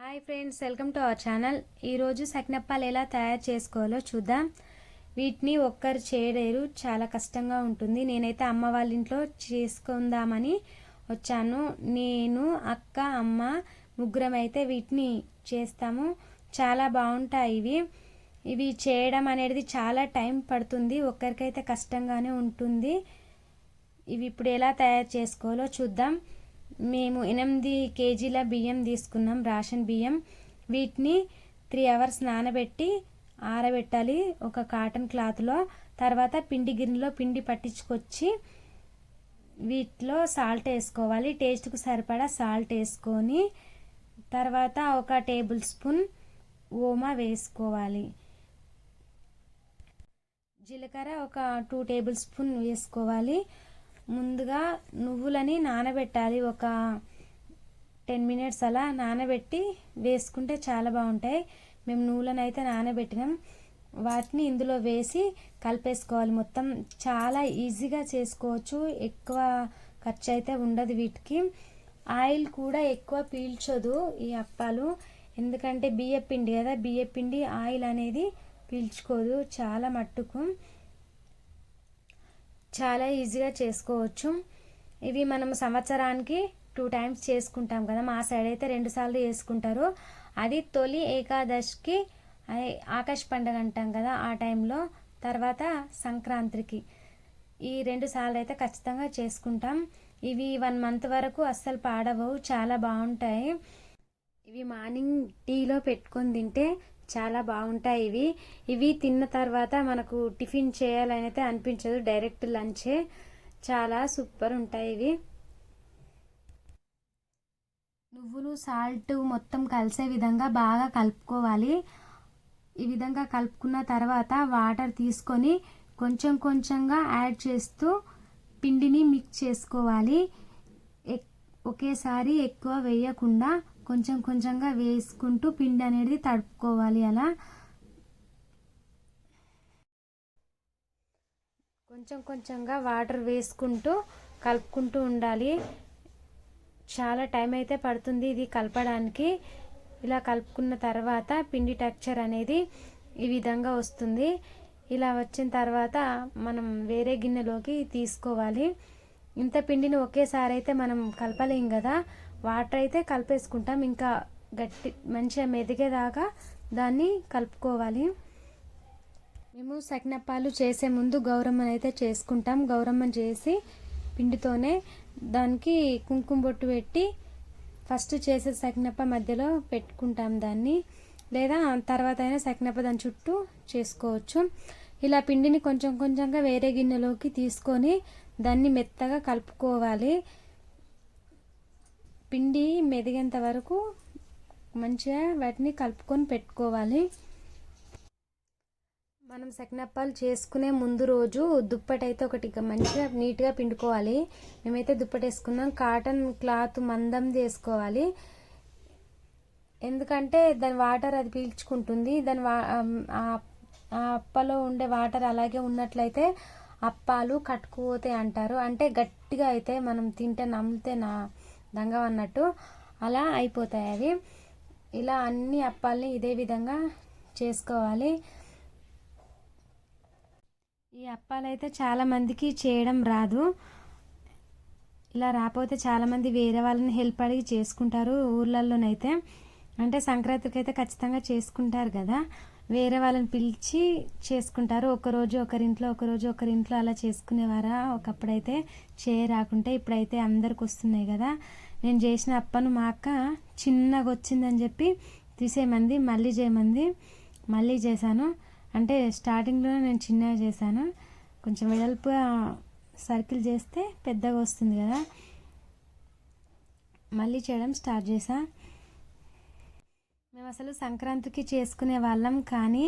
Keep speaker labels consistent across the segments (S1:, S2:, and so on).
S1: Hi friends welcome to our channel ఈరోజు సకినప్పాలు ఎలా తయారు చేసుకోవాలో చూద్దాం. వీటిని ఒక్కరు చేయలేరు చాలా కష్టంగా ఉంటుంది. నేనైతే అమ్మ వాళ్ళ ఇంట్లో చేసుకుందామని వచ్చాను. నేను అక్క అమ్మ ముగ్గురం అయితే వీటిని చేస్తాము. చాలా బాగుంటాయి ఇవి. ఇవి చేయడం అనేది చాలా టైం పడుతుంది. ఒక్కరికైతే కష్టంగానే ఉంటుంది. ఇవి ఇప్పుడు ఎలా తయారు చేసుకోవాలో చూద్దాం. మేము ఎనిమిది కేజీల బియ్యం తీసుకున్నాం రేషన్ బియ్యం. వీటిని త్రీ అవర్స్ నానబెట్టి ఆరబెట్టాలి ఒక కాటన్ క్లాత్లో. తర్వాత పిండి గిన్నెలో పిండి పట్టించుకొచ్చి వీటిలో సాల్ట్ వేసుకోవాలి. టేస్ట్కు సరిపడా సాల్ట్ వేసుకొని తర్వాత ఒక టేబుల్ స్పూన్ ఓమా వేసుకోవాలి. జీలకర్ర ఒక టూ టేబుల్ స్పూన్ వేసుకోవాలి. ముందుగా నువ్వులని నానబెట్టాలి. ఒక టెన్ మినిట్స్ అలా నానబెట్టి వేసుకుంటే చాలా బాగుంటాయి. మేము నువ్వులను అయితే నానబెట్టినాం. వాటిని ఇందులో వేసి కలిపేసుకోవాలి మొత్తం. చాలా ఈజీగా చేసుకోవచ్చు. ఎక్కువ ఖర్చు అయితే ఉండదు వీటికి. ఆయిల్ కూడా ఎక్కువ పీల్చదు ఈ అప్పాలు. ఎందుకంటే బియ్య పిండి కదా బియ్య పిండి ఆయిల్ అనేది పీల్చుకోదు. చాలా మట్టుకు. చాలా ఈజీగా చేసుకోవచ్చు. ఇవి మనం సంవత్సరానికి టూ టైమ్స్ చేసుకుంటాం కదా మా సైడ్ అయితే రెండు సార్లు చేసుకుంటారు. అది తొలి ఏకాదశికి ఆకాశ పండుగ అంటాం కదా ఆ టైంలో తర్వాత సంక్రాంతికి. ఈ రెండు సార్లు అయితే ఖచ్చితంగా చేసుకుంటాం. ఇవి వన్ మంత్ వరకు అస్సలు పాడవవు చాలా బాగుంటాయి. ఇవి మార్నింగ్ టీలో పెట్టుకొని తింటే చాలా బాగుంటాయి ఇవి. ఇవి తిన్న తర్వాత మనకు టిఫిన్ చేయాలని అయితే అనిపించదు. డైరెక్ట్ లంచే. చాలా సూపర్ ఉంటాయి ఇవి. నువ్వులు సాల్ట్ మొత్తం కలిసే విధంగా బాగా కలుపుకోవాలి. ఈ విధంగా కలుపుకున్న తర్వాత వాటర్ తీసుకొని కొంచెం కొంచెంగా యాడ్ చేస్తూ పిండిని మిక్స్ చేసుకోవాలి. ఒకేసారి ఎక్కువ వేయకుండా కొంచెం కొంచెంగా వేసుకుంటూ పిండి అనేది తడుపుకోవాలి అలా. కొంచెం కొంచెంగా వాటర్ వేసుకుంటూ కలుపుకుంటూ ఉండాలి. చాలా టైం అయితే పడుతుంది ఇది కలపడానికి. ఇలా కలుపుకున్న తర్వాత పిండి టెక్చర్ అనేది ఈ విధంగా వస్తుంది. ఇలా వచ్చిన తర్వాత మనం వేరే గిన్నెలోకి తీసుకోవాలి. ఇంత పిండిని ఒకేసారి అయితే మనం కలపలేం కదా. వాటర్ అయితే కలిపేసుకుంటాం. ఇంకా గట్టి మంచిగా మెదిగేదాకా దాన్ని కలుపుకోవాలి. మేము సకినప్పాలు చేసే ముందు గౌరమ్మను అయితే చేసుకుంటాం. గౌరమ్మను చేసి పిండితోనే దానికి కుంకుమ బొట్టు పెట్టి ఫస్ట్ చేసే సకినప్ప మధ్యలో పెట్టుకుంటాం దాన్ని. లేదా తర్వాత అయినా సకినప్ప దాని చుట్టూ చేసుకోవచ్చు. ఇలా పిండిని కొంచెం కొంచెంగా వేరే గిన్నెలోకి తీసుకొని దాన్ని మెత్తగా కలుపుకోవాలి. పిండి మెదిగేంత వరకు మంచిగా వాటిని కలుపుకొని పెట్టుకోవాలి. మనం సకినప్పాలు చేసుకునే ముందు రోజు దుప్పటి అయితే ఒకటి మంచిగా నీట్గా పిండుకోవాలి. మేమైతే దుప్పటి వేసుకున్నాం. కాటన్ క్లాత్ మందం వేసుకోవాలి ఎందుకంటే దాని వాటర్ అది పీల్చుకుంటుంది. దాని వా ఆ అప్పలో ఉండే వాటర్ అలాగే ఉన్నట్లయితే అప్పాలు కట్టుకుపోతాయి అంటారు. అంటే గట్టిగా అయితే మనం తింటే నమ్మితే నా దంగం అన్నట్టు అలా అయిపోతాయి అవి. ఇలా అన్ని అప్పాలని ఇదే విధంగా చేసుకోవాలి. ఈ అప్పాలైతే చాలామందికి చేయడం రాదు. ఇలా రాకపోతే చాలామంది వేరే వాళ్ళని హెల్ప్ అడిగి చేసుకుంటారు ఊర్లలోనైతే అంటే సంక్రాంతికి అయితే ఖచ్చితంగా చేసుకుంటారు కదా. వేరే వాళ్ళని పిలిచి చేసుకుంటారు. ఒకరోజు ఒకరింట్లో ఒకరోజు ఒకరింట్లో అలా చేసుకునేవారా? ఒకప్పుడైతే చేయరాకుంటే ఇప్పుడైతే అందరికి వస్తున్నాయి కదా. నేను చేసిన అప్పను మా అక్క చిన్నగా వచ్చిందని చెప్పి తీసేయమంది మళ్ళీ చేయమంది మళ్ళీ చేశాను. అంటే స్టార్టింగ్లో నేను చిన్నగా చేశాను. కొంచెం వెడల్పుగా సర్కిల్ చేస్తే పెద్దగా వస్తుంది కదా. మళ్ళీ చేయడం స్టార్ట్ చేశాను మేము అసలు సంక్రాంతికి చేసుకునే వాళ్ళం కానీ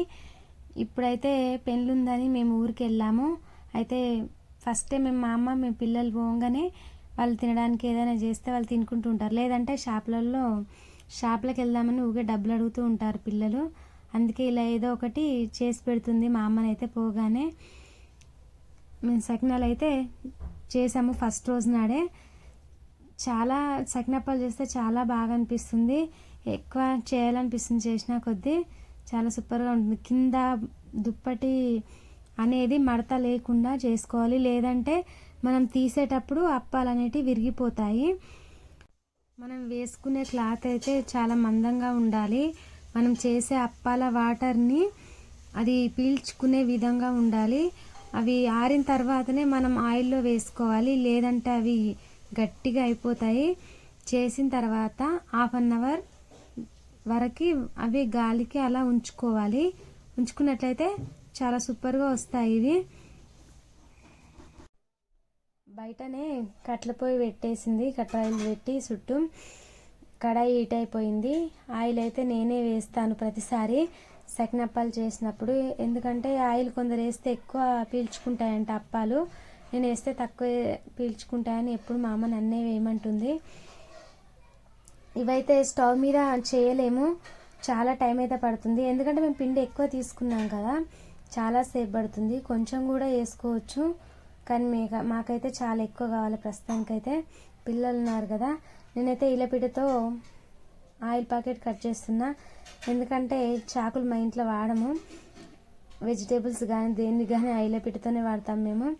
S1: ఇప్పుడైతే పెళ్ళుందని మేము ఊరికి వెళ్ళాము అయితే ఫస్టే మేము మా అమ్మ మేము పిల్లలు పోగానే వాళ్ళు తినడానికి ఏదైనా చేస్తే వాళ్ళు తినుకుంటూ ఉంటారు. లేదంటే షాపులలో షాపులకు వెళ్దామని ఊగే డబ్బులు అడుగుతూ ఉంటారు పిల్లలు. అందుకే ఇలా ఏదో ఒకటి చేసి పెడుతుంది మా అమ్మనైతే పోగానే. మేము సకినాలు అయితే చేసాము ఫస్ట్ రోజు నాడే. చాలా సకినప్పాలు చేస్తే చాలా బాగా అనిపిస్తుంది. ఎక్కువ చేయాలనిపిస్తుంది చేసిన కొద్దీ చాలా సూపర్గా ఉంటుంది. కింద దుప్పటి అనేది మడత లేకుండా చేసుకోవాలి. లేదంటే మనం తీసేటప్పుడు అప్పాలు అనేటివి విరిగిపోతాయి. మనం వేసుకునే క్లాత్ అయితే చాలా మందంగా ఉండాలి. మనం చేసే అప్పాల వాటర్ని అది పీల్చుకునే విధంగా ఉండాలి. అవి ఆరిన తర్వాతనే మనం ఆయిల్లో వేసుకోవాలి. లేదంటే అవి గట్టిగా అయిపోతాయి. చేసిన తర్వాత హాఫ్ అన్ అవర్ వరకు అవి గాలికి అలా ఉంచుకోవాలి. ఉంచుకున్నట్లయితే చాలా సూపర్గా వస్తాయి ఇవి. బయటనే కట్ల పొయ్యి పెట్టేసింది. కట్టాయిలు పెట్టి చుట్టూ కడాయి హీట్ అయిపోయింది. ఆయిల్ అయితే నేనే వేస్తాను ప్రతిసారి. సకినప్పాలు చేసినప్పుడు. ఎందుకంటే ఆయిల్ కొందరు వేస్తే ఎక్కువ పీల్చుకుంటాయంట అప్పాలు. నేను వేస్తే తక్కువ పీల్చుకుంటాయని ఎప్పుడు మా అమ్మ నన్నే వేయమంటుంది. ఇవైతే స్టవ్ మీద చేయలేము. చాలా టైం అయితే పడుతుంది. ఎందుకంటే మేము పిండి ఎక్కువ తీసుకున్నాం కదా చాలాసేపు పడుతుంది. కొంచెం కూడా వేసుకోవచ్చు. కానీ మేక మాకైతే చాలా ఎక్కువ కావాలి ప్రస్తుతానికైతే. పిల్లలు ఉన్నారు కదా నేనైతే ఇలపిడితో ఆయిల్ ప్యాకెట్ కట్ చేస్తున్నా. ఎందుకంటే చాకులు మా ఇంట్లో వాడము. వెజిటేబుల్స్ కానీ దేన్ని కానీ ఆయిల్ పిటితోనే వాడతాం మేము.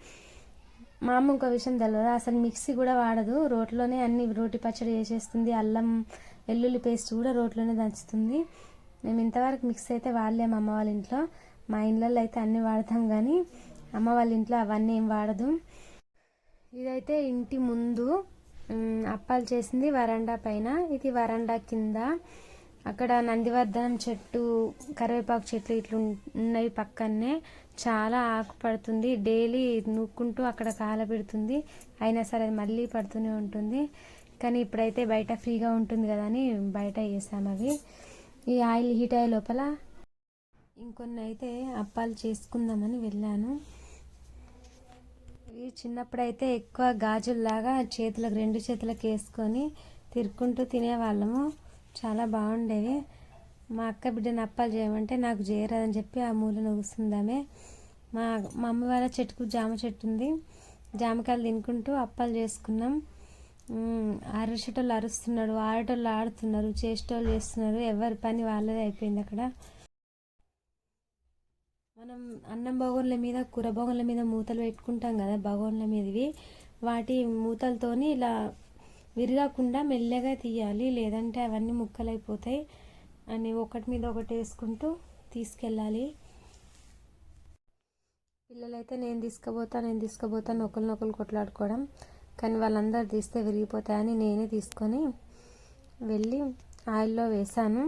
S1: మా అమ్మ ఇంకో విషయం తెలియదు అసలు మిక్సీ కూడా వాడదు. రోట్లోనే అన్ని రోటి పచ్చడి చేసేస్తుంది. అల్లం వెల్లుల్లి పేస్ట్ కూడా రోట్లోనే దంచుతుంది. మేము ఇంతవరకు మిక్సీ అయితే వాడలేము అమ్మ వాళ్ళ ఇంట్లో. మా ఇళ్ళల్లో అయితే అన్నీ వాడతాం కానీ అమ్మ వాళ్ళ ఇంట్లో అవన్నీ ఏం వాడదు. ఇదైతే ఇంటి ముందు అప్పాలు చేసింది వరండా పైన. ఇది వరండా కింద. అక్కడ నందివర్ధనం చెట్టు కరివేపాకు చెట్లు ఇట్లు ఉన్నాయి పక్కనే చాలా ఆకు పడుతుంది. డైలీ నూక్కుంటూ అక్కడ కాల పెడుతుంది. అయినా సరే అది మళ్ళీ పడుతూనే ఉంటుంది. కానీ ఇప్పుడైతే బయట ఫ్రీగా ఉంటుంది కదా అని బయట వేసాము అవి. ఈ ఆయిల్ హీట్ అయ్యే లోపల ఇంకొన్ని అయితే అప్పాలు చేసుకుందామని వెళ్ళాను. ఇవి చిన్నప్పుడైతే ఎక్కువ గాజుల్లాగా చేతులకు రెండు చేతులకు వేసుకొని తిరుక్కుంటూ తినేవాళ్ళము. చాలా బాగుండేవి. మా అక్క బిడ్డను అప్పాలు చేయమంటే నాకు చేయరాదని చెప్పి ఆ మూలన కూస్తుందామే మా మా అమ్మ వాళ్ళ చెట్టుకు జామ చెట్టు ఉంది. జామకాయలు తినుకుంటూ అప్పాలు చేసుకున్నాం. అరిచేటోళ్ళు అరుస్తున్నాడు ఆడేటోళ్ళు ఆడుతున్నారు చేసేటోళ్ళు చేస్తున్నారు. ఎవరి పని వాళ్ళదే అయిపోయింది అక్కడ. మనం అన్నం బగోన్ల మీద కూర బగోన్ల మీద మూతలు పెట్టుకుంటాం కదా బగోన్ల మీదవి. వాటి మూతలతోని ఇలా విరగకుండా మెల్లగా తీయాలి లేదంటే అవన్నీ ముక్కలైపోతాయి అని ఒకటి మీద ఒకటి వేసుకుంటూ తీసుకెళ్ళాలి. పిల్లలైతే నేను తీసుకుపోతా నేను తీసుకుపోతాను ఒకరినొకరు కొట్లాడుకోవడం కానీ వాళ్ళందరూ తీస్తే విరిగిపోతాయని నేనే తీసుకొని వెళ్ళి ఆయిల్లో వేసాను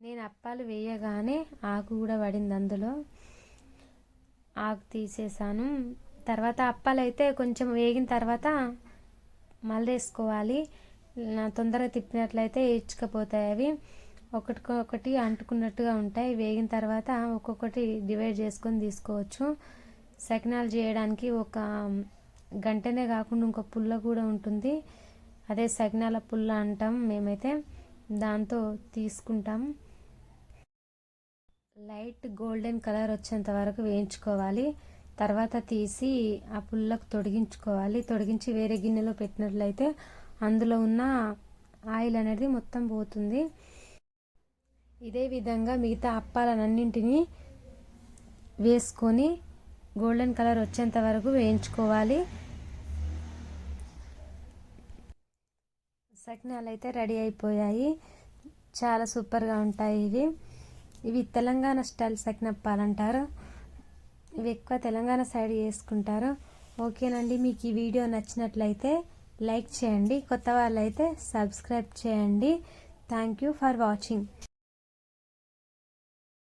S1: నేను అప్పాలు వేయగానే ఆకు కూడా పడింది అందులో. ఆకు తీసేసాను తర్వాత అప్పాలు అయితే కొంచెం వేగిన తర్వాత మళ్ళేసుకోవాలి. తొందరగా తిప్పినట్లయితే ఇచ్చుకపోతాయి అవి. ఒకటికొకటి అంటుకున్నట్టుగా ఉంటాయి. వేగిన తర్వాత ఒక్కొక్కటి డివైడ్ చేసుకొని తీసుకోవచ్చు. సకినాలు చేయడానికి ఒక గంటనే కాకుండా ఇంకో పుల్ల కూడా ఉంటుంది. అదే సకినాల పుల్ల అంటాం మేమైతే. దాంతో తీసుకుంటాం. లైట్ గోల్డెన్ కలర్ వచ్చేంత వరకు వేయించుకోవాలి. తర్వాత తీసి ఆ పుల్లకు తొడిగించుకోవాలి. తొడిగించి వేరే గిన్నెలో పెట్టినట్లయితే అందులో ఉన్న ఆయిల్ అనేది మొత్తం పోతుంది. ఇదే విధంగా మిగతా అప్పాలన్నింటినీ వేసుకొని గోల్డెన్ కలర్ వచ్చేంత వరకు వేయించుకోవాలి. సకినాలు అయితే రెడీ అయిపోయాయి. చాలా సూపర్గా ఉంటాయి ఇవి. ఇవి తెలంగాణ స్టైల్ సకినప్పాలంటారు ఇవి ఎక్కువ తెలంగాణ సైడ్ చేసుకుంటారు. ఓకేనండి మీకు ఈ వీడియో నచ్చినట్లయితే లైక్ చేయండి. కొత్త వాళ్ళైతే సబ్స్క్రైబ్ చేయండి. Thank you for watching.